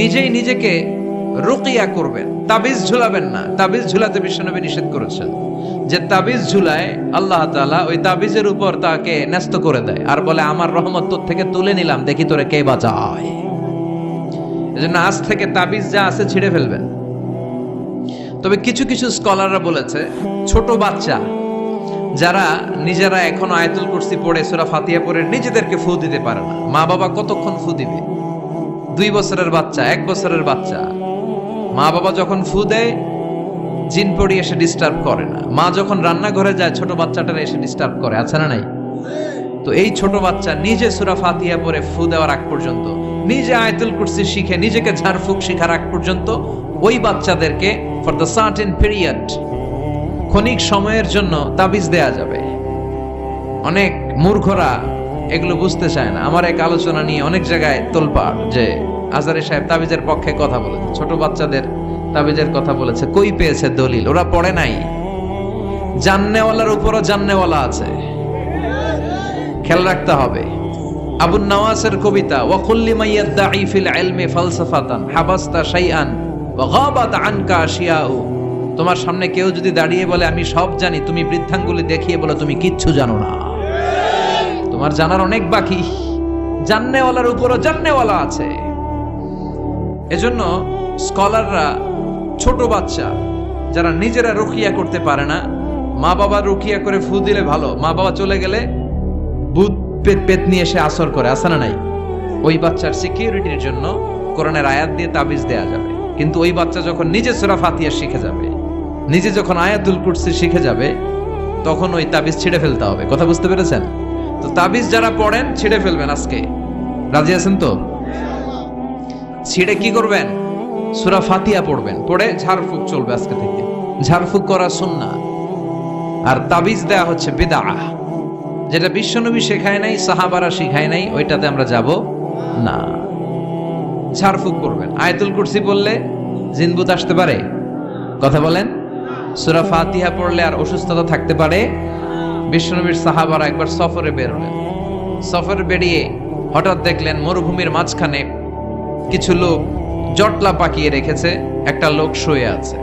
নিজেই নিজেকে রুকিয়া করবেন, তাবিজ ঝুলাবেন না। তাবিজ ঝুলাতে বিশ্বনবী নিষেধ করেছেন যে তাবিজ ঝুলায় আল্লাহ তাআলা ওই তাবিজের উপর তাকে ন্যস্ত করে দেয় আর বলে, আমার রহমত তোর থেকে তুলে নিলাম, দেখি তোরে কে বাঁচায়। এজন্য আজ থেকে তাবিজ যা আছে ছিঁড়ে ফেলবেন। তবে কিছু কিছু স্কলাররা বলেছে, ছোট বাচ্চা যারা নিজেরা এখনও আয়াতুল কুরসি পড়ে, সূরা ফাতিয়া পড়ে, নিজেদেরকে ফু দিতে পারে না। মা বাবা কতক্ষণ ফু দিবে? দুই বছরের বাচ্চা, এক বছরের বাচ্চা। মা বাবা যখন ফু দেয়, জিন পড়ি এসে ডিস্টার্ব করে না। মা যখন রান্নাঘরে যায়, ছোট বাচ্চাটার এসে ডিস্টার্ব করে। আছে না নাই? তো এই ছোট বাচ্চা নিজে সুরা ফাতিয়া পরে ফু দেওয়ার আগ পর্যন্ত, নিজে আয়াতুল কুরসি শিখে, নিজেকে ঝাড়ফুঁক শিখার আগ পর্যন্ত, ওই বাচ্চাদেরকে ফর দ্য সার্টেন পিরিয়ড ক্ষণিক সময়ের জন্য তাবিজ দেয়া যাবে। অনেক মূর্খরা এগুলো বুঝতে চায় না। আমার এক আলোচনা নিয়ে অনেক জায়গায় তোলপাড় যে আজারি সাহেব তাবিজের পক্ষে কথা বলেছে। ছোট বাচ্চাদের তাবিজের কথা বলেছে। কই পেয়েছে দলিল? ওরা পড়ে নাই। জান্নেওয়ালার উপরও জান্নেওয়ালা আছে। খেয়াল রাখতে হবে। আবুন নওয়াসের কবিতা, ওয়াকুল্লি মাইয়াদ্দাঈ ফিল ইলমি ফালসাফাতান হাবাস্তা শাইআন ওয়া গাবাত আনকা আশিয়াউ। তোমার সামনে কেউ যদি দাঁড়িয়ে বলে, আমি সব জানি, তুমি বৃদ্ধাঙ্গুলি দেখিয়ে বলে, তুমি কিচ্ছু জানো না। তোমার জানার অনেক বাকি। জান্নেওয়ালার উপরও জান্নেওয়ালা আছে। এজন্য স্কলাররা ছোট বাচ্চা, যারা নিজেরা রুকিয়া করতে পারে না মা বাবা রুকিয়া করে ফু দিলে ভালো। মা বাবা চলে গেলে ভূত পেত পেত নিয়ে এসে আসর করে আসে না নাই? ওই বাচ্চার সিকিউরিটির জন্য কোরআনের আয়াত দিয়ে তাবিজ দেয়া যাবে। কিন্তু ওই বাচ্চা যখন নিজে সুরা ফাতিয়া শিখে যাবে, নিজে যখন আয়াতুল কুরসি শিখে যাবে, তখন ওই তাবিজ ছিঁড়ে ফেলতে হবে। কথা বুঝতে পেরেছেন? তো তাবিজ যারা পড়েন, ছিঁড়ে ফেলবেন আজকে। রাজি আছেন তো? ছিঁড়ে কি করবেন? সুরা ফাতিয়া পড়বেন। পড়ে ঝাড়ফুঁক চলবে আজকে থেকে। ঝাড়ফুঁক করা সুন্না আর তাবিজ দেয়া হচ্ছে বেদা যেটা বিশ্বনবী শেখায় নাই, সাহাবারা শিখায় নাই, ওইটাতে আমরা যাব না। ঝাড়ফুঁক করবেন আয়াতুল কুরসি পড়লে জিনবুত আসতে পারে? কথা বলেন? সুরা ফাতিহা পড়লে আর অসুস্থতা থাকতে পারে? বিশ্বনবীর সাহাবারা একবার সফরে বেরোলেন সফরে বেরিয়ে হঠাৎ দেখলেন মরুভূমির মাঝখানে কিছু লোক জটলা পাকিয়ে রেখেছে, একটা লোক শুয়ে আছে।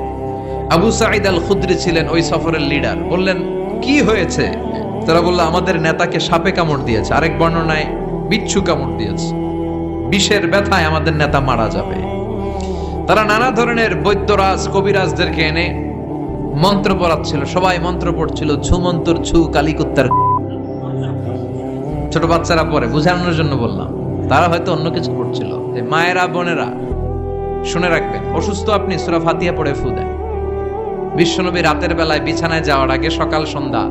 আবু সাঈদ আল খুদ্রি ছিলেন ওই সফরের লিডার। বললেন, কি হয়েছে? তারা বলল, আমাদের নেতাকে সাপে কামড় দিয়েছে, আরেক বর্ণনায় বিচ্ছু কামড় দিয়েছে। বিষের ব্যথায় আমাদের নেতা মারা যাবে। তারা নানা ধরনের বৈদ্যরাজ, কবিরাজদেরকে এনে মন্ত্র পড়াচ্ছিল, সবাই মন্ত্র পড়ছিল, ছু মন্তর, ছু কালিকুত্তার ছোট বাচ্চারা পরে বুঝানোর জন্য বললাম। তারা হয়তো অন্য কিছু পড়ছিল। মায়েরা, বোনেরা, শুনে রাখবেন, অসুস্থ আপনি সুরা ফাতিয়া পড়ে ফু দেন। বিশ্বনবী রাতের বেলায় বিছানায় যাওয়ার আগে সকাল, সন্ধ্যা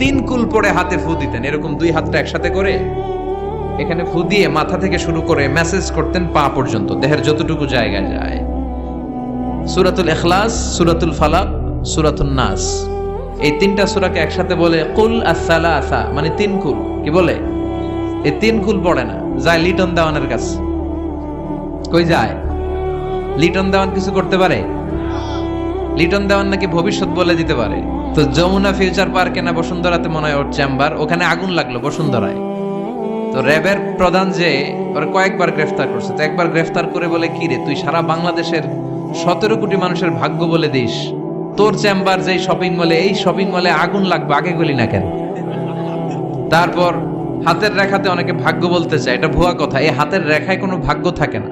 তিন কুল পরে হাতে ফু দিতেন, এরকম দুই হাতটা একসাথে করে এখানে ফু দিয়ে মাথা থেকে শুরু করে মেসেজ করতেন পা পর্যন্ত, দেহের যতটুকু জায়গায় যায়। সুরাতুল এখলাস সুরাতুল ফালাক সুরাতুল নাস। এই তিনটা সুরাকে একসাথে বলে কুল আসালা আসা মানে তিন কুল। কি বলে? এই তিন কুল পড়ে না, যায় লিটন দেওয়ানের কাছে। কই যায়? লিটন দেওয়ান কিছু করতে পারে? লিটন দেওয়ান নাকি ভবিষ্যৎ বলে দিতে পারে। তো যমুনা ফিউচার পার্কে না বসুন্ধরাতে মনে হয় ওর চেম্বার, ওখানে আগুন লাগল বসুন্ধরায়। তো র্যাবের প্রধান যে, ওর কয়েকবার গ্রেফতার করছে। তো একবার গ্রেফতার করে বলে, কি রে, তুই সারা বাংলাদেশের সতেরো কোটি মানুষের ভাগ্য বলে দিস। তোর চেম্বার যেই শপিং মলে এই শপিং মলে আগুন লাগবে, আগে গলি না কেন? তারপর হাতের রেখাতে অনেকে ভাগ্য বলতে চায়, এটা ভুয়া কথা, এই হাতের রেখায় কোনো ভাগ্য থাকে না।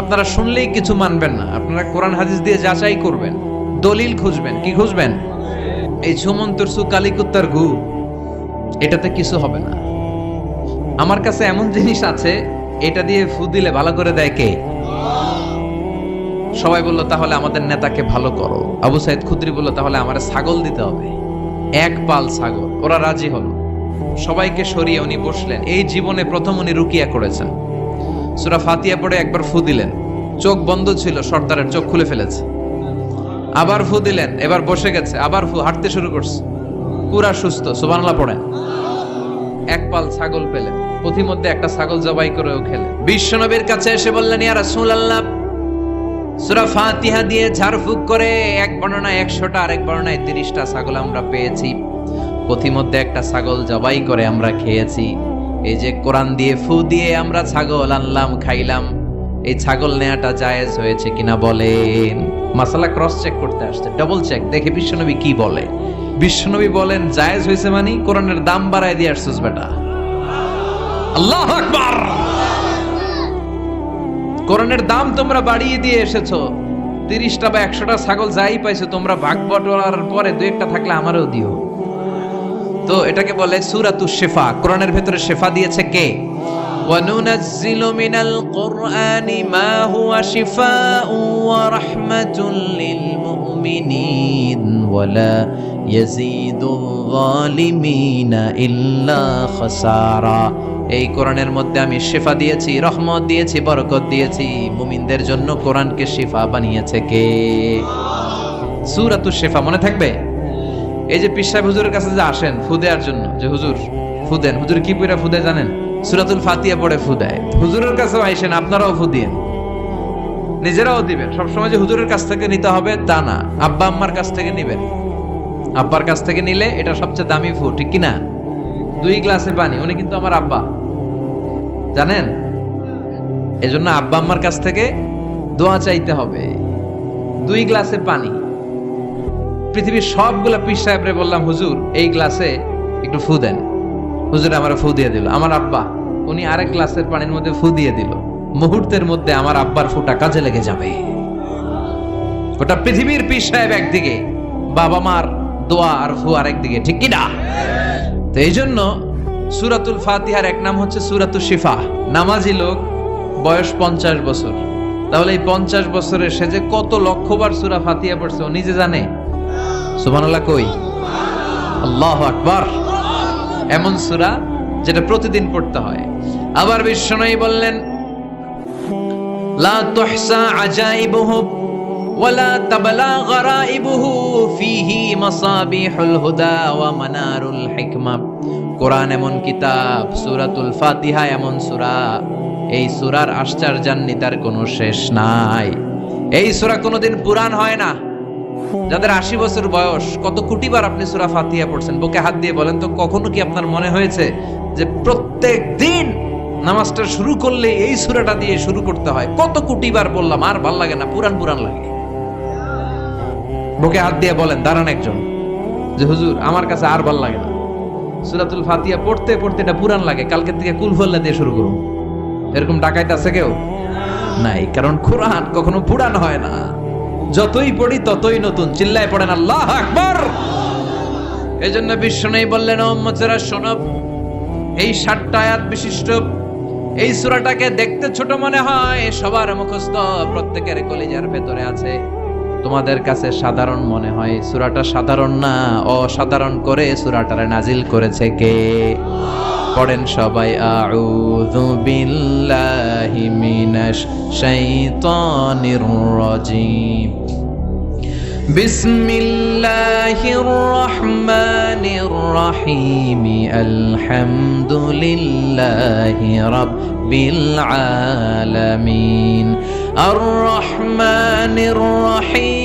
আপনারা শুনলেই কিছু মানবেন না, আপনারা কোরআন হাদিস দিয়ে যাচাই করবেন, দলিল খুঁজবেন, কি খুঁজবেন? এই ঝুমন্তর সু কালিকুত্তার ঘু, এটাতে কিছু হবে না। আমার কাছে এমন জিনিস আছে, এটা দিয়ে ফু দিলে ভালো করে দেয় কে? সবাই বলল, তাহলে আমাদের নেতাকে ভালো করো। আবু সাইদ খুদ্রি বলল, তাহলে আমার ছাগল দিতে হবে। এক পাল ছাগল, ওরা রাজি হলো। সবাইকে সরিয়ে উনি বসলেন। এই জীবনে প্রথম উনি রুকিয়া করেছেন। সুরা ফাতিয়া পড়ে একবার ফু দিলেন। চোখ বন্ধ ছিল, সর্দারের চোখ খুলে ফেলেছে। আবার ফু দিলেন, এবার বসে গেছে, আবার ফু, হাঁটতে শুরু করছে। পুরা সুস্থ সুবানলা পড়েন। এক পাল ছাগল পেলেন। পথিমধ্যে একটা ছাগল জবাই করেও খেলেন। বিশ্বনবীর কাছে এসে বললেন, ইয়া রাসূলুল্লাহ সূরা ফাতিহা দিয়ে ঝাড়ফুঁক করে, এক বর্ণনায় একশোটা, আরেক বর্ণনায় তিরিশটা ছাগল আমরা পেয়েছি। পথিমধ্যে একটা ছাগল জবাই করে আমরা খেয়েছি। এই যে কোরআন দিয়ে ফু দিয়ে আমরা ছাগল আনলাম, খাইলাম, এই ছাগল নেয়াটা জায়েজ হয়েছে কিনা বলেন। মাসালা ক্রস চেক করতে আসছে ডাবল চেক দেখে বিশ্বনবী কি বলে? বিশ্বনবী বলেন, জায়েজ হয়েছে মানে কোরআনের দাম বাড়ায় দিয়ে আসছিস বেটা। আল্লাহ আকবার! কোরআনের দাম তোমরা বাড়িয়ে দিয়ে এসেছো তিরিশটা বা একশোটা ছাগল যাই পাইছো তোমরা ভাগ বটোয়ারার পরে দু একটা থাকলে আমারও দিও তো এটাকে বলে সুরাতু শেফা কোরআনের ভেতরে শেফা দিয়েছে কে وننزل من القرآن ما هو شفاء ورحمة للمؤمنين ولا يزيد الظالمين إلا خسارا এই কোরআনের মধ্যে আমি শেফা দিয়েছি, রহমত দিয়েছি, বরকত দিয়েছি। মুমিনদের জন্য কোরআনকে শেফা বানিয়েছে কে? সূরাতুশ শেফা, মনে থাকবে? এই যে পিসাব হুজুরের কাছে যে আসেন ফু দেওয়ার জন্য, যে হুজুর ফু দেন হুজুর কি পইরা ফু দেয় জানেন? সুরাতুল ফাতিয়া পড়ে ফু দেয় হুজুরের কাছেও আইসেন, আপনারাও ফু দিয়েন নিজেরাও দিবেন। সবসময় যে হুজুরের কাছ থেকে নিতে হবে, তা না। আব্বা আম্মার কাছ থেকে নিবেন। আব্বার কাছ থেকে নিলে এটা সবচেয়ে দামি ফু ঠিক কি না দুই গ্লাসে পানি, উনি কিন্তু আমার আব্বা। জানেন? এজন্য আব্বা আম্মার কাছ থেকে দোয়া চাইতে হবে। দুই গ্লাসে পানি। পৃথিবীর সবগুলা পীর সাহেবরে বললাম, হুজুর, এই গ্লাসে একটু ফু দেন। হুজুর আমার ফু দিয়ে দিল। আমার আব্বা, উনি আরেক গ্লাসের পানির মধ্যে ফু দিয়ে দিল। মুহূর্তের মধ্যে আমার আব্বার ফুটা কাজে লেগে যাবে। গোটা পৃথিবীর পীর সাহেব একদিকে, বাবা মার দোয়া আর ফু আরেকদিকে ঠিক কি না? তো এই জন্য সুরাতুল ফাতিহার এক নাম হচ্ছে সুরাতুল শিফা। নামাজি লোক, বয়স পঞ্চাশ বছর। তাহলে এই পঞ্চাশ বছরে সে যে কত লক্ষবার সুরা ফাতিহা পড়ছে, ও নিজে জানে? সুবহানাল্লাহ কই? আল্লাহ আকবার। এমন সুরা যেটা প্রতিদিন পড়তে হয়। আবার বিশ্বনয়ী বললেন, লা তুহসা আজাইবুহু ওয়ালা তাবলা গরাইবুহু ফিহি মাসাবিহুল হুদা ওয়া মানারুল কোরআন এমন কিতাব, সুরাতুল ফাতিহা এমন সুরা। এই সূরার আশ্চর্যান্বিতার কোনো শেষ নাই। এই সূরা কোনোদিন পুরান হয় না। যাদের আশি বছর বয়স, কত কোটিবার আপনি সুরা ফাতিহা পড়ছেন? বুকে হাত দিয়ে বলেন তো, কখনো কি আপনার মনে হয়েছে যে প্রত্যেক দিন নামাজটা শুরু করলে এই সুরাটা দিয়ে শুরু করতে হয়? কত কোটিবার বললাম আর ভালো লাগে না পুরান পুরান লাগে। বুকে হাত দিয়ে বলেন, দাঁড়ান একজন। যে হুজুর, আমার কাছে আর ভালো লাগে না। সুরাতুল ফাতিহা পড়তে পড়তে এটা পুরান লাগে। কালকে থেকে কুলফল্লা দিয়ে শুরু করুন। এরকম ডাকাইতে আছে কেউ? নাই, কারণ কোরআন কখনো পুরান হয় না। যতই পড়ি ততই নতুন। চিল্লায় পড়েন, আল্লাহ আকবর! এই জন্য বিশ্ব নেই বললেন ওম্মচেরা শোনব এই ষাটটা আয়াত বিশিষ্ট। এই সুরাটাকে দেখতে ছোট মনে হয়। সবার মুখস্থ প্রত্যেকের কলিজার ভেতরে আছে। তোমাদের কাছে সাধারণ মনে হয় সুরাটা সাধারণ না অসাধারণ করে সুরাটারে নাজিল করেছে কে পড়েন সবাই আউযু বিল্লাহি মিনাশ শাইতানির রাজিম بسم الله الرحمن الرحيم الحمد لله رب العالمين الرحمن الرحيم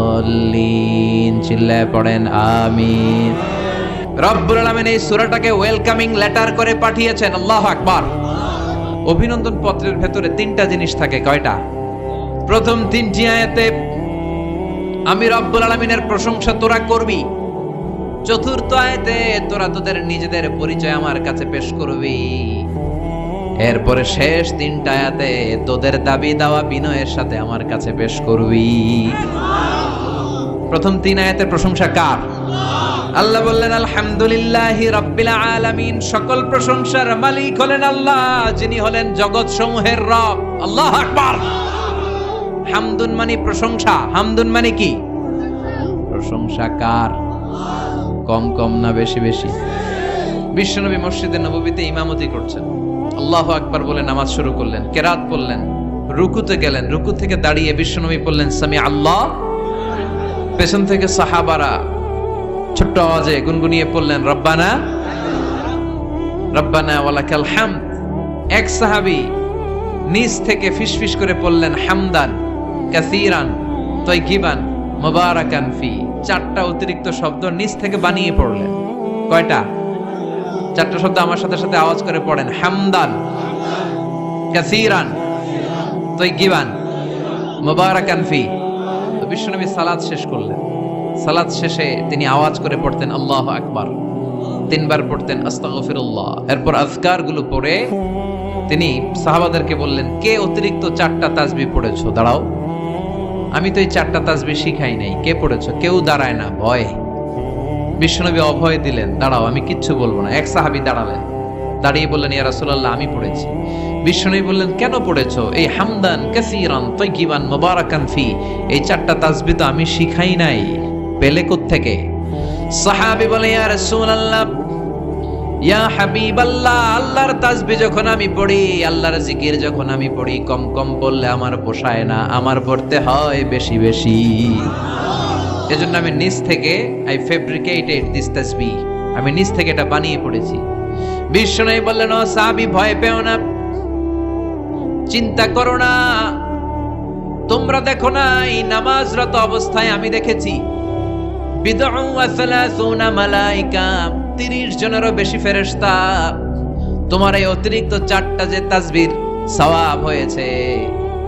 চিল্লায় পড়েন, আমিন। রব্বুল আলামিন এই সূরাটাকে ওয়েলকামিং লেটার করে পাঠিয়েছেন, আল্লাহু আকবার। অভিনন্দন পত্রের ভেতরে তিনটা জিনিস থাকে, কয়টা? প্রথম তিনটি আয়াতে, আমি রব্বুল আলমিনের প্রশংসা তোরা করবি। চতুর্থ আয়াতে, তোরা তোদের নিজেদের পরিচয় আমার কাছে পেশ করবি। এরপরে শেষ তিনটা আয়াতে, তোদের দাবি দাওয়া বিনয়ের সাথে আমার কাছে পেশ করবি। প্রথম তিন আয়াতের প্রশংসা কার? আল্লাহ বললেন, আলহামদুলিল্লাহ রাব্বিল আলামিন। সকল প্রশংসার মালিক হলেন আল্লাহ, যিনি হলেন জগৎ সমূহের রব। আল্লাহ আকবার। হামদুন মানে প্রশংসা। হামদুন মানে কি? প্রশংসা কার? কম কম না বেশি বেশি। বিশ্বনবী মসজিদে নববীতে ইমামতি করছেন। আল্লাহ আকবার বলে নামাজ শুরু করলেন, কেরাত পড়লেন, রুকুতে গেলেন, রুকু থেকে দাঁড়িয়ে বিশ্বনবী বললেন সামি আল্লাহ পেছন থেকে সাহাবারা ছোট্ট আওয়াজে গুনগুনিয়ে পড়লেন, রব্বানা রব্বানা ওয়ালাকাল হামদ। এক সাহাবি নিজ থেকে ফিসফিস করে পড়লেন, হামদান, কাসিরান তৈকিবান মোবারাকান ফি। চারটা অতিরিক্ত শব্দ নিজ থেকে বানিয়ে পড়লেন। কয়টা? চারটা শব্দ আমার সাথে সাথে আওয়াজ করে পড়েন, হামদান, কাসিরান তৈকিবান মোবারাকান ফি। বিশ্বনবী সালাদ শেষ করলেন। সালাদ শেষে তিনি আওয়াজ করে পড়তেন, আল্লাহ আকবার। তিনবার পড়তেন, আস্তাগফিরুল্লাহ। এরপর আজকারগুলো পড়ে তিনি সাহাবাদেরকে বললেন, কে অতিরিক্ত চারটা তাজবি পড়েছো? দাঁড়াও। আমি তো এই চারটা তাজবি শিখাই নাই। কে পড়েছো? কেউ দাঁড়ায় না, ভয়। বিশ্বনবী অভয় দিলেন, দাঁড়াও, আমি কিচ্ছু বলব না। এক সাহাবি দাঁড়ালেন। দাঁড়িয়ে বললেন, ইয়া রাসূলুল্লাহ, আমি পড়েছি। বিশ্বনবী বললেন, কেন পড়েছো? এই হামদান কাসীরান তাইয়িবান মুবারাকান ফি। এই চারটা তাসবিহ তো আমি শিখাই নাই। পেলে থেকে সাহাবী বলে, ইয়া রাসূলুল্লাহ, ইয়া হাবিবাল্লাহ, আল্লাহর তাসবিহ যখন আমি পড়ি, আল্লাহর জিকির যখন আমি পড়ি, কম কম বললে আমার পোষায় না, আমার পড়তে হয় বেশি বেশি। এজন্য আমি নিজ থেকে আই ফেব্রিকেটেড দিস তাসবিহ আমি নিজ থেকে এটা বানিয়ে পড়েছি। বিশ্বনবী বললেন, ও সাহাবী, ভয় পেও না। চিন্তা করো না। তোমরা দেখো না, এই নামাজরত অবস্থায় আমি দেখেছি। 30 জনেরও বেশি ফেরেশতা। তোমার এই অতিরিক্ত চারটা যে তাসবির সওয়াব হয়েছে।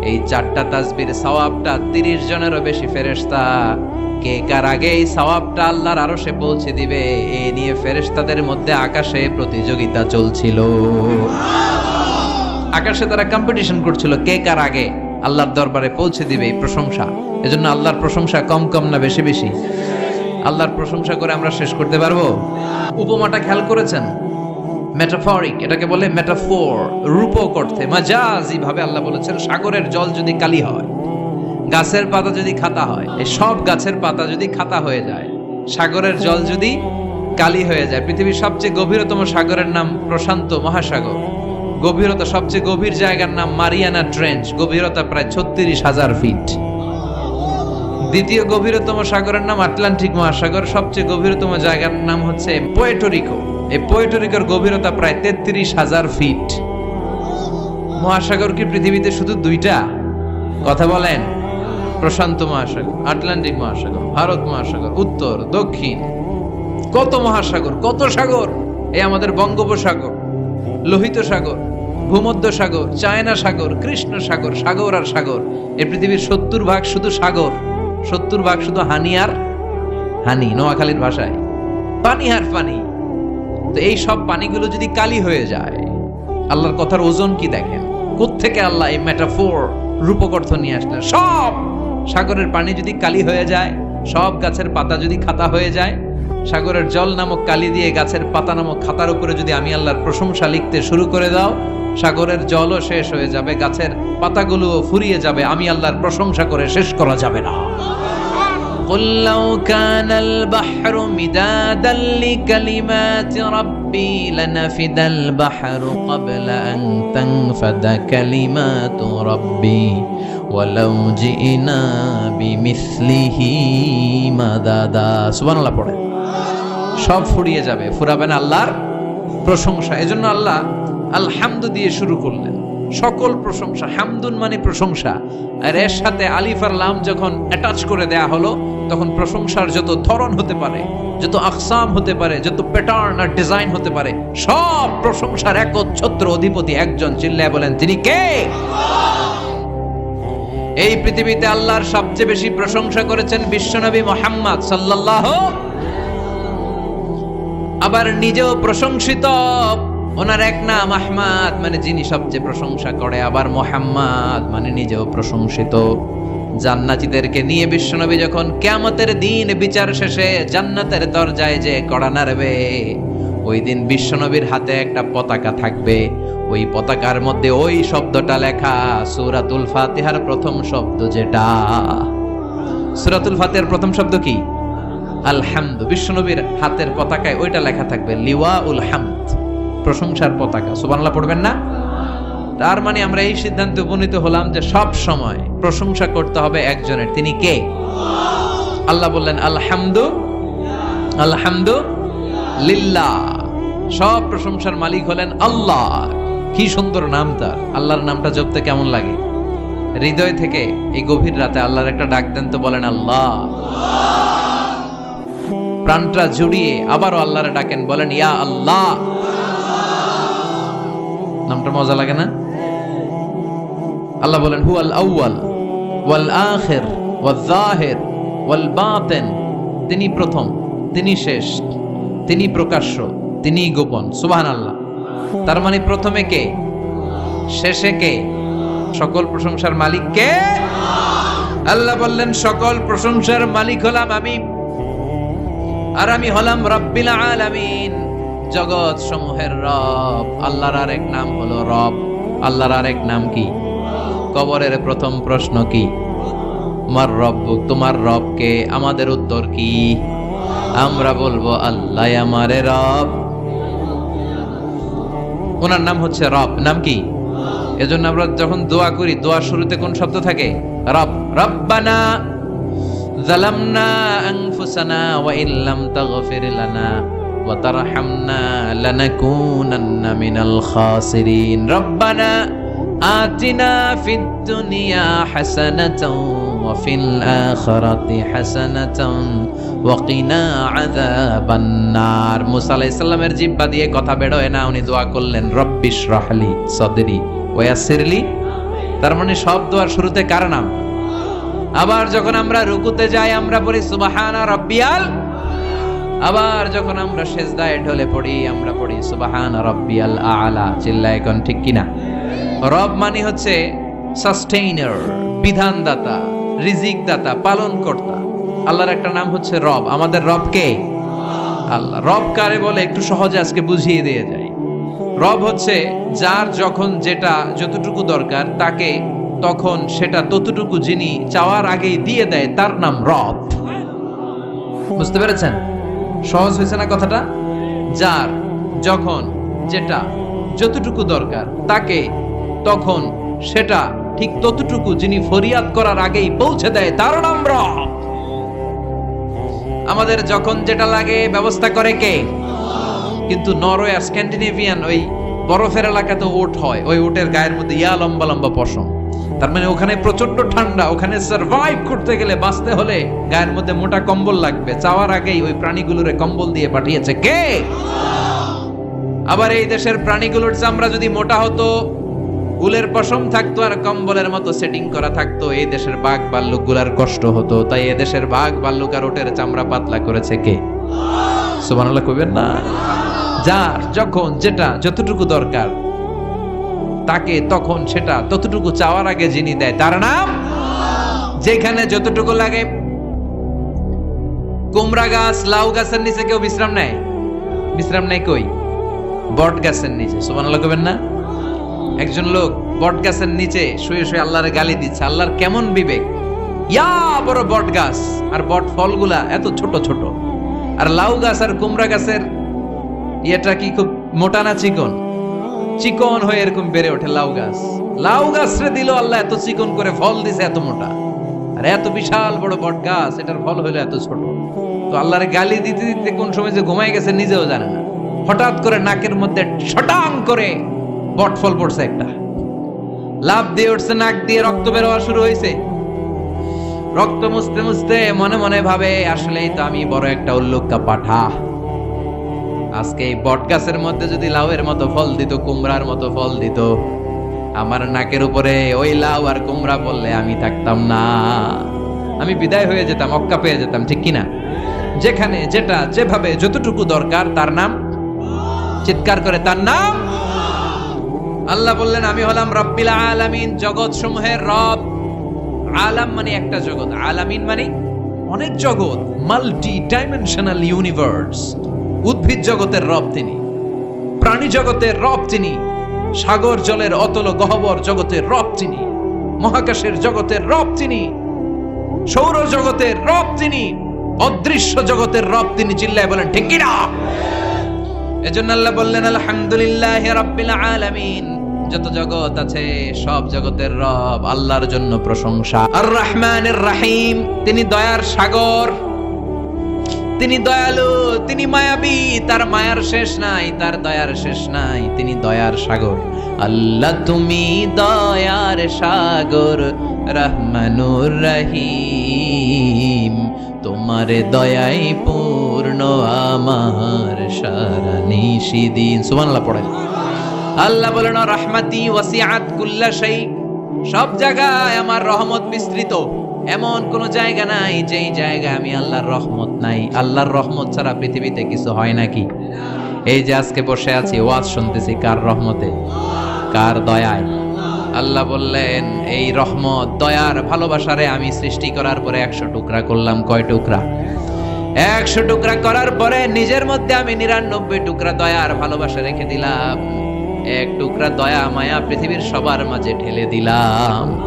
এই চারটা তাসবির সওয়াবটা 30 জনেরও বেশি ফেরেশতা। কে কার আগে এই সওয়াবটা আল্লাহর আরশে পৌঁছে দিবে, এ নিয়ে ফেরেশতাদের মধ্যে আকাশে প্রতিযোগিতা চলছিল। আকাশে তারা কম্পিটিশন করছিল, কে কার আগে আল্লাহর দরবারে পৌঁছে দিবে এই প্রশংসা। এজন্য আল্লাহর প্রশংসা কম কম না বেশি বেশি। আল্লাহর প্রশংসা করে আমরা শেষ করতে পারব? উপমাটা খেয়াল করেছেন? মেটাফরিক এটাকে বলে মেটাফোর রূপক অর্থে মাজাজি ভাবে আল্লাহ বলেছেন, সাগরের জল যদি কালি হয়, গাছের পাতা যদি খাতা হয়, এই সব গাছের পাতা যদি খাতা হয়ে যায়, সাগরের জল যদি কালি হয়ে যায়, পৃথিবীর সবচেয়ে গভীরতম সাগরের নাম প্রশান্ত মহাসাগর। গভীরতা সবচেয়ে গভীর জায়গার নাম মারিয়ানা ট্রেঞ্চ। গভীরতা প্রায় ছত্রিশ হাজার ফিট। দ্বিতীয় গভীরতম সাগরের নাম আটলান্টিক মহাসাগর। সবচেয়ে গভীরতম জায়গার নাম হচ্ছে পোয়েটোরিকো এই পোয়েটোরিকোর গভীরতা প্রায় তেত্রিশ হাজার ফিট। মহাসাগর কি পৃথিবীতে শুধু দুইটা? কথা বলেন। প্রশান্ত মহাসাগর, আটলান্টিক মহাসাগর, ভারত মহাসাগর, উত্তর, দক্ষিণ। কত মহাসাগর, কত সাগর? এই আমাদের বঙ্গোপসাগর, লোহিত সাগর। ভূমধ্য সাগর চায়না সাগর কৃষ্ণ সাগর সাগর আর সাগর। এই পৃথিবীর সত্তর ভাগ শুধু সাগর, সত্তর ভাগ শুধু হানি আর হানি, নোয়াখালীর ভাষায়। পানি আর পানি। তো এই সব পানিগুলো যদি কালি হয়ে যায়, আল্লাহর কথার ওজন কি দেখেন? থেকে আল্লাহ এই মেটাফোর রূপক অর্থ নিয়ে আসলেন? সব সাগরের পানি যদি কালি হয়ে যায়, সব গাছের পাতা যদি খাতা হয়ে যায়, সাগরের জল নামক কালি দিয়ে গাছের পাতা নামক খাতার উপরে যদি আমি আল্লাহর প্রশংসা লিখতে শুরু করে দাও সাগরের জলও শেষ হয়ে যাবে গাছের পাতাগুলোও ফুরিয়ে যাবে আমি আল্লাহর প্রশংসা করে শেষ করা যাবে না قل لو كان البحر مدادا لكلمات ربي لنفد البحر قبل أن تنفد كلمات ربي ولو جئنا بمثله مددا سبحان الله পড়ে সব ফুরিয়ে যাবে ফুরাবেন আল্লাহর প্রশংসা এজন্য আল্লাহ আলহামদু দিয়ে শুরু করলেন। সকল প্রশংসা, হামদুন মানে প্রশংসা। আর এর সাথে আলিফ আর লাম যখন অ্যাটাচ করে দেয়া হলো, তখন প্রশংসার যত ধরন হতে পারে, যত আকসাম হতে পারে, যত প্যাটার্ন আর ডিজাইন হতে পারে, সব প্রশংসার একচ্ছত্র অধিপতি একজন চিল্লায় বলেন, তিনি কে? এই পৃথিবীতে আল্লাহর সবচেয়ে বেশি প্রশংসা করেছেন বিশ্বনবী মোহাম্মদ সাল্লাল্লাহু আবার নিজেও প্রশংসিত ওনার এক নাম আহমাদ মানে যিনি সবচেয়ে প্রশংসা করে, আবার মোহাম্মদ মানে নিজেও প্রশংসিত। জান্নাতীদেরকে নিয়ে বিশ্বনবী যখন কেয়ামতের দিন বিচার শেষে জান্নাতের দরজায় যে কড়া নাড়বে, ওই দিন বিশ্বনবীর হাতে একটা পতাকা থাকবে। ওই পতাকার মধ্যে ওই শব্দটা লেখা, সুরাতুল ফাতিহার প্রথম শব্দ যেটা। সুরাতুল ফাতিহার প্রথম শব্দ কি? আলহামদু। বিশ্বনবীর হাতের পতাকায় ওইটা লেখা থাকবে লিওয়া উল হামদ। প্রশংসার পতাকা। সুবহানাল্লাহ পড়বেন না? তার মানে আমরা এই সিদ্ধান্তে উপনীত হলাম যে সব সময় প্রশংসা করতে হবে একজনের। তিনি কে? আল্লাহ বললেন, আলহামদু আলহামদু লিল্লা সব প্রশংসার মালিক হলেন আল্লাহ। কি সুন্দর নাম তার। আল্লাহর নামটা জপতে কেমন লাগে? হৃদয় থেকে এই গভীর রাতে আল্লাহর একটা ডাক দেন তো বলেন, আল্লাহ। প্রাণটা জুড়িয়ে আবারও আল্লাহরে ডাকেন, বলেন, ইয়া আল্লাহ। নামটা মজা লাগে না? আল্লাহ বলেন হু আল আউয়াল, ওয়াল আখির ওয়াল জাহির, ওয়াল বাতিন। তিনি প্রথম, তিনি শেষ, তিনি প্রকাশ্য, তিনি গোপন। সুবহানাল্লাহ। তার মানে প্রথমে কে? শেষে কে? সকল প্রশংসার মালিক কে? আল্লাহ বললেন, সকল প্রশংসার মালিক হলাম আমি। আর আমি হলাম রব্বিল আলামিন। জগৎ সমূহের রব। আল্লাহর আরেক নাম হলো রব। আল্লাহর আরেক নাম কি? কবরের প্রথম প্রশ্ন কি? মার রব, তোমার রবকে আমাদের উত্তর কি? আমরা বলব, আল্লাহ আমারে রব। ওনার নাম হচ্ছে রব। নাম কি? এজন্য আমরা যখন দোয়া করি, দোয়া শুরুতে কোন শব্দ থাকে? রব। রব্বানা জালামনা আনফুসানা ওয়া ইল্লাম তাগফির লানা। وترحمنا لنكونن من الخاسرين ربنا آتنا في الدنيا حسنة وفي الآخرة حسنة وقنا عذاب النار موسى عليه السلام এর জিহ্বা দিয়ে কথা বেরোয় না উনি দোয়া করলেন রব্বিশ রাহলি সদরি ওয়াসিরলি তার মানে সব দোয়ার শুরুতে কার নাম আবার যখন আমরা রুকুতে যাই আমরা পড়ি সুবাহানা রব্বিয়াল আবার যখন আমরা সেজদায় ঢলে পড়ি, আমরা পড়ি, সুবাহানা রব্বিয়াল আলা চিল্লায় এখন ঠিক কিনা? রব মানে হচ্ছে সাস্টেইনার, বিধানদাতা রিজিক দাতা পালন কর্তা আল্লাহর একটা নাম হচ্ছে রব। আমাদের রব কে? আল্লাহ। রব কারে বলে? একটু সহজে আজকে বুঝিয়ে দিয়ে যাই। রব হচ্ছে যার যখন যেটা যতটুকু দরকার, তাকে তখন সেটা ততটুকু যিনি চাওয়ার আগেই দিয়ে দেয়, তার নাম রব। বুঝতে পেরেছেন? সহজ হয়েছে না কথাটা? যার, যখন, যেটা, যতটুকু দরকার, তাকে, তখন, সেটা, ঠিক ততটুকু যিনি ফরিয়াদ করার আগেই পৌঁছে দেয়, তার নাম আমাদের যখন যেটা লাগে, ব্যবস্থা করে কে? কিন্তু নরওয়ে স্ক্যান্ডিনেভিয়ান, ওই বরফের এলাকাতে ওট হয়, ওই ওটের গায়ের মধ্যে ইয়া লম্বা লম্বা পশম। তার মানে ওখানে প্রচণ্ড ঠান্ডা, ওখানে সার্ভাইভ করতে গেলে বাঁচতে হলে গায়ের মধ্যে মোটা কম্বল লাগবে। চাওয়ার আগেই ওই প্রাণীগুলোরে কম্বল দিয়ে পাঠিয়েছে কে? আবার এই দেশের প্রাণীগুলোর চামড়া যদি মোটা হতো, উলের পশম থাকতো আর কম্বলের মতো সেটিং করা থাকতো, এই দেশের বাঘ ভাল্লুকগুলার কষ্ট হতো। তাই এ দেশের বাঘ ভাল্লুক আর ওটের চামড়া পাতলা করেছে কে? সুবহানাল্লাহ কইবেন না? যার, যখন, যেটা, যতটুকু দরকার। তাকে তখন সেটা ততটুকু চাওয়ার আগে যিনি দেয়, তার নাম? যেখানে যতটুকু লাগে। কুমড়া গাছ, লাউ গাছের নিচে কেউ বিশ্রাম নেয়? বিশ্রাম নেয় কই? বট গাছের নিচে। সুবহানাল্লাহ কইবেন না? একজন লোক বট গাছের নিচে শুয়ে শুয়ে আল্লাহর গালি দিচ্ছে। আল্লাহর কেমন বিবেক? ইয়া বড় বট গাছ। আর বট ফলগুলা এত ছোট ছোট। আর লাউ গাছ আর কুমড়া গাছের ইয়েটা কি খুব মোটা না চিকন? চিকন হয়ে এরকম বেড়ে ওঠে লাউ গাছ। লাউ গাছরে দিল আল্লাহ এত চিকন করে ফল দিছে এত মোটা। আর এত বিশাল বড় বট গাছ, এটার ফল হলো এত ছোট। তো আল্লাহর গালি দিতে দিতে কোন সময় যে ঘুমাই গেছে নিজেও জানে না। হঠাৎ করে নাকের মধ্যে ছটাং করে বট ফল পড়ছে একটা। লাভ দিয়ে উঠছে, নাক দিয়ে রক্ত বেরোয়া শুরু হয়েছে রক্ত মুছতে মুছতে মনে মনে ভাবে, আসলেই তো আমি বড় একটা উল্লুক্কা পাঠা। আজকে এই বট গাছের মধ্যে যদি লাউয়ের মতো ফল দিত, কুমড়ার মতো ফল দিত, আমার নাকের উপরে ওই লাউ আর কুমড়া বললে আমি থাকতাম না। আমি বিদায় হয়ে যেতাম, অক্কা পেয়ে যেতাম, ঠিক কিনা? যেখানে যেটা, যেভাবে যতটুকু দরকার, তার নাম? চিৎকার করে, তার নাম? আল্লাহ বললেন, আমি হলাম রব্বিল আলামিন জগৎ সমূহের রব। আলাম মানে একটা জগৎ, আলামিন মানে অনেক জগৎ মাল্টি ডাইমেনশনাল ইউনিভার্স উদ্ভিদ জগতের রব তিনি, প্রাণী জগতের রব তিনি, সাগর জলের অতল গহবর জগতের রব তিনি, মহাকাশের জগতের রব তিনি, সৌর জগতের রব তিনি, অদৃশ্য জগতের রব তিনি চিল্লায় বলেন, ঠিক কিনা? এজন্য আল্লাহ বললেন, আলহামদুলিল্লাহ রাব্বিল আলামিন। যত জগৎ আছে, সব জগতের রব আল্লাহর জন্য প্রশংসা। আর রহমানের রাহিম, তিনি দয়ার সাগর। তিনি দয়ালু, তিনি মায়াবী, তার মায়ার শেষ নাই, তার দয়ার শেষ নাই, তিনি দয়ার সাগর। আল্লাহ তুমি দয়ার সাগর, রহমানুর রহিম। তোমার দয়াই পূর্ণ, আমার সারা নিশিদিন। সুবহানাল্লাহ পড়ে আল্লাহ বলেন রহমাতি ওয়াসিআত কুল্লা শাই সব জায়গায় আমার রহমত বিস্তৃত। এমন কোন জায়গা নাই যেই জায়গায় আমি আল্লাহর রহমত নাই। আল্লাহর রহমত ছাড়া পৃথিবীতে কিছু হয় নাকি? এই যে আজকে বসে আছি, ওয়াজ শুনতেছি, কার রহমতে? কার দয়ায়? আল্লাহ বললেন, এই রহমত, দয়ার ভালোবাসারে আমি সৃষ্টি করার পরে একশো টুকরা করলাম। কয় টুকরা? একশো টুকরা করার পরে নিজের মধ্যে আমি নিরানব্বই টুকরা দয়ার ভালোবাসা রেখে দিলাম। এক টুকরা দয়া মায়া পৃথিবীর সবার মাঝে ঢেলে দিলাম।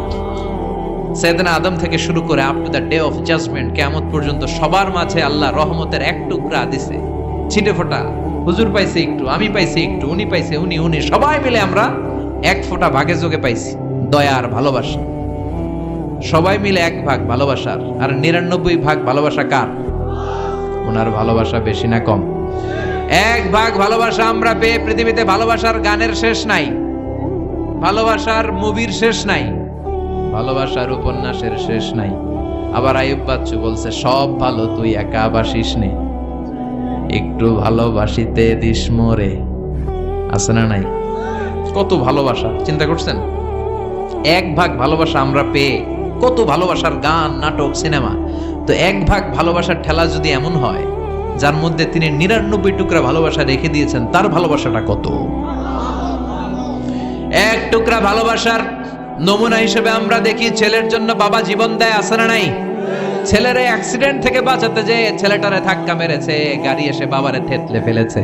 সেদিন আদম থেকে শুরু করে up to the day of judgment কেমন পর্যন্ত সবার মাঝে আল্লাহ রহমতের এক টুকরা দিছে। ছিটে ফোটা, হুজুর পাইছে একটু, আমি পাইছি একটু, উনি পাইছে উনি উনি, সবাই মিলে আমরা এক ফোঁটা ভাগে যোগে পাইছি, দয়া আর ভালোবাসা। সবাই মিলে এক ভাগ ভালোবাসার, আর নিরানব্বই ভাগ ভালোবাসা কার? ওনার ভালোবাসা বেশি না কম। এক ভাগ ভালোবাসা আমরা পেয়ে পৃথিবীতে ভালোবাসার গানের শেষ নাই, ভালোবাসার মুভির শেষ নাই। ভালোবাসার উপন্যাসের শেষ নাই। আবার আয়ুব বাচ্চু বলছে, সব ভালো, তুই একা বাসিস নে। একটু ভালোবাসিতে দিস মোরে। আছে না নাই? কত ভালোবাসা, চিন্তা করছেন? এক ভাগ ভালোবাসা আমরা পেয়ে কত ভালোবাসার গান, নাটক, সিনেমা। তো এক ভাগ ভালোবাসার ঠেলা যদি এমন হয়, যার মধ্যে তিনি নিরানব্বই টুকরা ভালোবাসা রেখে দিয়েছেন, তার ভালোবাসাটা কত? এক টুকরা ভালোবাসার নমুনা হিসেবে আমরা দেখি ছেলের জন্য বাবা জীবন দেয় আসে না নাই? ছেলের অ্যাক্সিডেন্ট থেকে বাঁচাতে যে ছেলেটারে ধাক্কা মেরেছে, গাড়ি এসে বাবারে থেতলে ফেলেছে।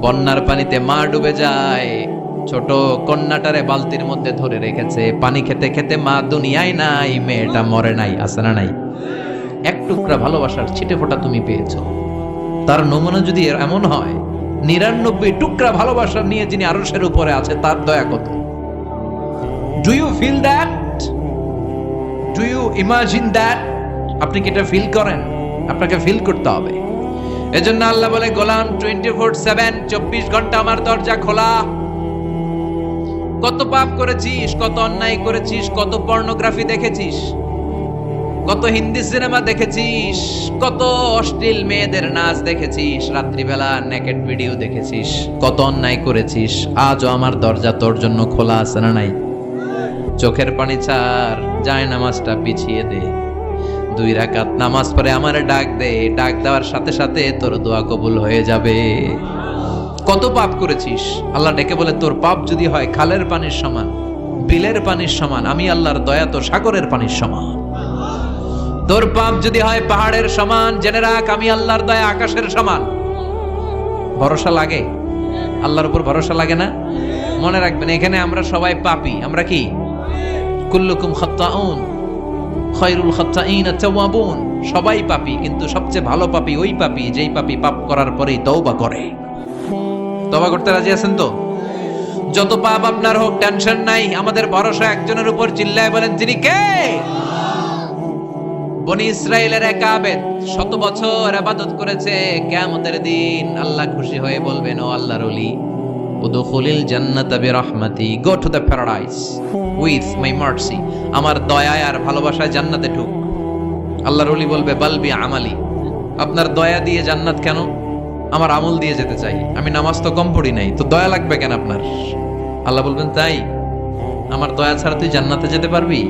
বন্যার পানিতে মা ডুবে যায়, ছোট কন্যাটারে বালতির মধ্যে ধরে রেখেছে। পানি খেতে খেতে মা দুনিয়ায় নাই, মেয়েটা মরে নাই আসে না নাই? এক টুকরা ভালোবাসার ছিটে ফোঁটা তুমি পেয়েছ। তার নমুনা যদি এমন হয়, নিরানব্বই টুকরা ভালোবাসা নিয়ে যিনি আরসের উপরে আছে, তার দয়া কত? Do you feel that do you imagine that আপনি কি এটা ফিল করেন? আপনাকে ফিল করতে হবে। এজন্য আল্লাহ বলে, গোলাম টোয়েন্টি ফোর সেভেন চব্বিশ ঘণ্টা আমার দরজা খোলা। কত পাপ করেছিস, কত অন্যায় করেছিস, কত পর্নোগ্রাফি দেখেছিস, কত হিন্দি সিনেমা দেখেছিস, কত অশ্লীল মেয়েদের নাচ দেখেছিস, রাত্রিবেলা নেকেট ভিডিও দেখেছিস, কত অন্যায় করেছিস, আজও আমার দরজা তোর জন্য খোলা আছে না নাই? চোখের পানি চার যায় নামাজটা পিছিয়ে দে। দুই রাকাত নামাজ পড়ে আমার ডাক দে, ডাক দেওয়ার সাথে সাথে তোর দোয়া কবুল হয়ে যাবে। কত পাপ করেছিস? আল্লাহ ডেকে বলে, তোর পাপ যদি হয় খালের পানির সমান, বিলের পানির সমান, আমি আল্লাহর দয়া তো সাগরের পানির সমান। তোর পাপ যদি হয় পাহাড়ের সমান, জেনে রাখ, আমি আল্লাহর দয়া আকাশের সমান। ভরসা লাগে? আল্লাহর উপর ভরসা লাগে না? মনে রাখবেন, এখানে আমরা সবাই পাপি, আমরা কি? কুল্লুকুম খত্তাউন, খয়রুল সবাই পাপি, কিন্তু সবচেয়ে ভালো পাপি ওই পাপি, যেই পাপি পাপ করার পরেই তওবা করে। তওবা করতে রাজি আছেন তো? যত পাপ আপনার হোক টেনশন নাই। আমাদের ভরসা একজনের উপর চিল্লায় বলেন তিনি কে? বনি ইসরায়েলের এক আবেদ শত বছর আবাদত করেছে। কিয়ামতের দিন আল্লাহ খুশি হয়ে বলবেন, ও আল্লাহর ওলি। উদখুলিল জান্নাতা বিরহমাতি। Go to the paradise with my mercy আমার দয়ায় আর ভালোবাসায় জান্নাতে ঢুক। আল্লাহর ওলি বলবে বালবি আমালি। আপনার দয়া দিয়ে জান্নাত কেন? আমার আমল দিয়ে যেতে চাই। আমি নামাজ তো কম পড়ি নাই। তো দয়া লাগবে কেন আপনার? আল্লাহ বলবেন, তাই। আমার দয়া ছাড়া তুই জান্নাতে যেতে পারবি?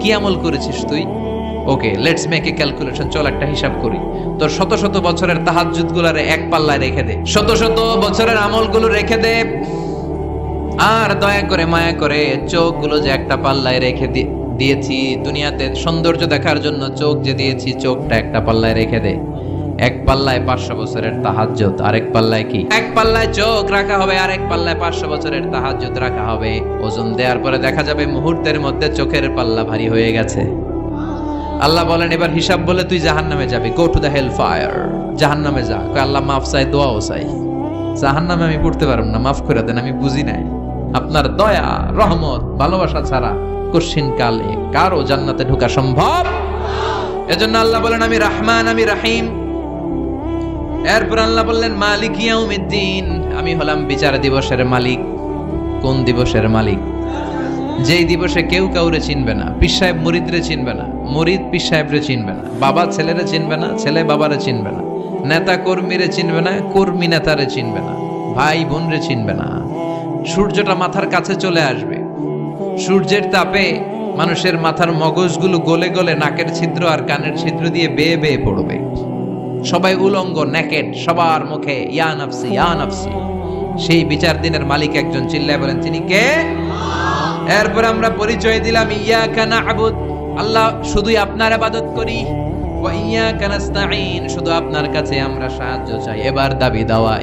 কি আমল করেছিস তুই? Okay let's make a calculation চল একটা হিসাব করি। তোর শত শত বছরের তাহাজ্জুদ গুলারে এক পাল্লায় রেখে দে। শত শত বছরের আমলগুলো রেখে দে। আর দয়া করে মায়া করে চোখগুলো যে একটা পাল্লায় রেখে দিয়েছি, দুনিয়াতে সৌন্দর্য দেখার জন্য চোখ যে দিয়েছি, চোখটা একটা পাল্লায় রেখে দে। এক পাল্লায় পাঁচশো বছরের তাহাজ্জুদ, আরেক পাল্লায় কি? এক পাল্লায় চোখ রাখা হবে, আরেক পাল্লায় পাঁচশো বছরের তাহাজ্জুদ রাখা হবে। ওজন দেওয়ার পরে দেখা যাবে মুহূর্তের মধ্যে চোখের পাল্লা ভারী হয়ে গেছে। আল্লাহ বলেন, এবার হিসাব বলে তুই জাহান নামে যাবি। Go to the hell fire জাহান নামে যা আল্লাহ মাফ চাই, দোয়াও চাই। জাহান নামে আমি পড়তে পারব না, মাফ করে দেন, আমি বুঝি নাই। আপনার দয়া, রহমত, ভালোবাসা ছাড়া কশিন কালে কারও জান্নাতে ঢোকা সম্ভব? এজন্য আল্লাহ বলেন, আমি রাহমান, আমি রাহিম। এরপর আল্লাহ বললেন, মালিক ইয়াউমিদ্দিন। আমি হলাম বিচার দিবসের মালিক। কোন দিবসের মালিক? যেই দিবসে কেউ কাউরে চিনবে না। পীর সাহেব মুরিদরে চিনবে না। মুরিদ পীর সাহেবরে চিনবে না। বাবা ছেলেরে চিনবে না, ছেলে বাবারে চিনবে না। নেতা কর্মীরে চিনবে না, কর্মী নেতারে চিনবে না। ভাই বোনরে চিনবে না। সূর্যটা মাথার কাছে চলে আসবে। সূর্যের তাপে মানুষের মাথার মগজগুলো গলে গলে নাকের ছিদ্র আর কানের ছিদ্র দিয়ে বেয়ে বেয়ে পড়বে। সবাই উলঙ্গ নেকেট সবার মুখে, ইয়া নাফসি সেই বিচার দিনের মালিক একজন চিল্লায় বলেন, তিনি কে? এরপর আমরা পরিচয় দিলাম ইয়া কানা আবুদ আল্লাহ শুধুই আপনার আবাদত করি। শুধু আপনার কাছে আমরা সাহায্য চাই। এবার দাবি দেওয়া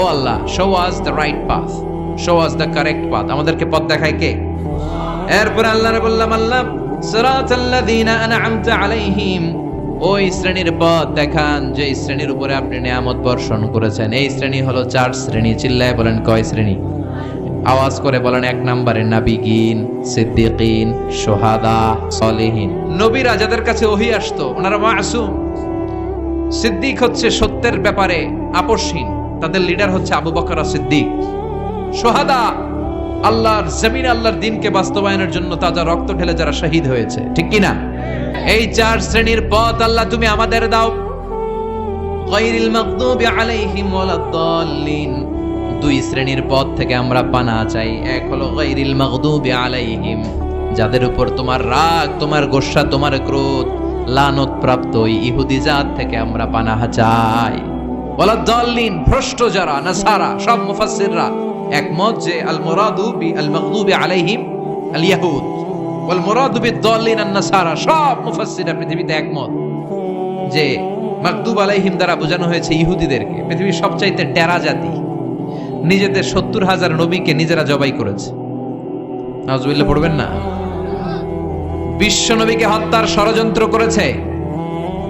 ও Allah show us the right path show us the correct path আমাদেরকে পথ দেখায় কে? এরপর আল্লাহ বললাম আল্লাহ সিরাতাল্লাযীনা আনআমতা আলাইহিম। ওই শ্রেণির পথ দেখান যে শ্রেণির উপরে আপনি নিয়ামত বর্ষণ করেছেন। এই শ্রেণি হলো চার শ্রেণি। চিল্লায় বলেন, কয় শ্রেণি? আওয়াজ করে বলেন, এক নম্বরে নাবিগিন, সিদ্দিকিন, সোহাদা, সলিহিন। নবীরা যাদের কাছে ওহি আসতো, ওনারা মাসুম। সিদ্দিক হচ্ছে সত্যের ব্যাপারে আপসহীন। তাদের লিডার হচ্ছে আবু বকর সিদ্দিক। সোহাদা আল্লাহর জমিন, আল্লাহর দিনকে বাস্তবায়নের জন্য তাজা রক্ত ঢেলে যারা শহীদ হয়েছে। ঠিক কি না এই চার শ্রেণির পথ আল্লাহ তুমি আমাদের দাও। গায়রিল মাগদুবি আলাইহিম ওয়ালাদ-দাল্লিন দুই শ্রেণির পথ থেকে আমরা পানা চাই। এক হলো গায়রিল মাগদুবি আলাইহিম, যাদের উপর তোমার রাগ, তোমার গোসা, তোমার ক্রোধ, লানত প্রাপ্ত ইহুদি জাত থেকে আমরা পানাহা চাই। ওয়ালাদ-দাল্লিন ভ্রষ্ট যারা সব মুফাসসিররা, একমত যে আল আল মাগদুবি আলাইহিম, আল ইয়াহুদ। ওয়াল আন-নাসারা সব পৃথিবীতে একমত যে মাকদুব আলাইহিম দ্বারা বোঝানো হয়েছে ইহুদিদেরকে, পৃথিবীর সবচাইতে টেরা জাতি। নিজেদের সত্তর হাজার নবীকে নিজেরা জবাই করেছে। নাজবিল্লা পড়বেন না? বিশ্ব নবীকে হত্যার ষড়যন্ত্র করেছে।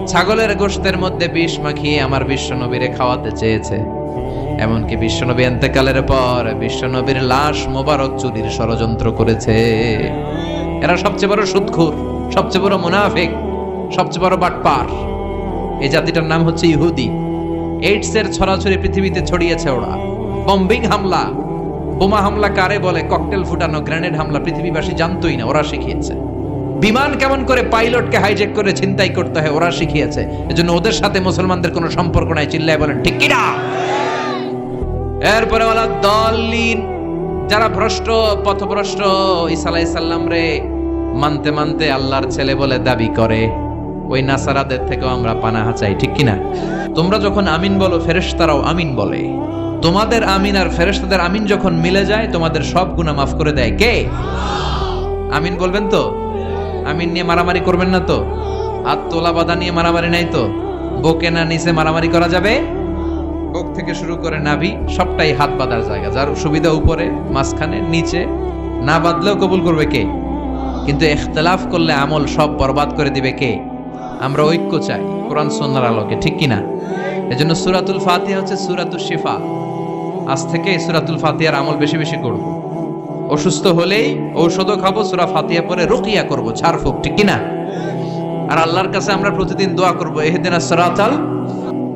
ছাগলের গোশতের মধ্যে বিষ মাখিয়ে আমার বিশ্ব নবীরে খাওয়াতে চেয়েছে। এমনকি বিশ্বনবী এন্তেকালের পর বিশ্বনবীর লাশ মোবারক চুরির ষড়যন্ত্র করেছে। এরা সবচেয়ে বড় সুদখুর সবচেয়ে বড় মুনাফিক, সবচেয়ে বড় বাটপার। এই জাতিটার নাম হচ্ছে ইহুদি। এইডস এর ছড়াছড়ি পৃথিবীতে ছড়িয়েছে ওরা। বম্বিং হামলা বোমা হামলা কারে বলে? ককটেল ফুটানো গ্রেনেড হামলা, পৃথিবীবাসী জানতোই না, ওরা শিখিয়েছে। বিমান কেমন করে পাইলটকে হাইজেক করে ছিনতাই করতে হয়, ওরা শিখিয়েছে। এজন্য ওদের সাথে মুসলমানদের কোনো সম্পর্ক নাই, চিল্লায় বলেন, ঠিক কিনা? এরপরে ওলা দলিন। যারা ভ্রষ্ট, পথভ্রষ্ট, ঈসা আলাইহিস সালাম রে, মানতে মানতে আল্লাহর ছেলে বলে দাবি করে। ওই নাসারাদের থেকেও আমরা পানাহা চাই, ঠিক কিনা? তোমরা যখন আমিন বলো, ফেরেশতারাও আমিন বলে। তোমাদের আমিন আর ফেরেশতাদের আমিন যখন মিলে যায়, তোমাদের সব গুনাহ মাফ করে দেয়। কে? আমিন বলবেন তো? আমিন নিয়ে মারামারি করবেন না তো? আর তোলা বাধা নিয়ে মারামারি নাই তো? বকে না নিচে মারামারি করা যাবে? বুক থেকে শুরু করে নাভি, সবটাই হাত বাঁধার জায়গা। যার সুবিধা উপরে, মাঝখানে, নিচে, না বাঁধলেও কবুল করবে কে? কিন্তু ইখতলাফ করলে আমল সব বরবাদ করে দিবে কে? আমরা ঐক্য চাই, কোরআন সন্ন্যার আলোকে, ঠিক কিনা? জন্য সুরাতুল ফাতিহা হচ্ছে সুরাতুল শিফা। আজ থেকে সুরাতুল ফাতিহার আমল বেশি বেশি করব। অসুস্থ হলেই ঔষধও খাব, সুরা ফাতিহা পরে রুকিয়া করব, ছাড়ফুক, ঠিক কিনা? আর আল্লাহর কাছে আমরা প্রতিদিন দোয়া করব এহেদিন সরাতাল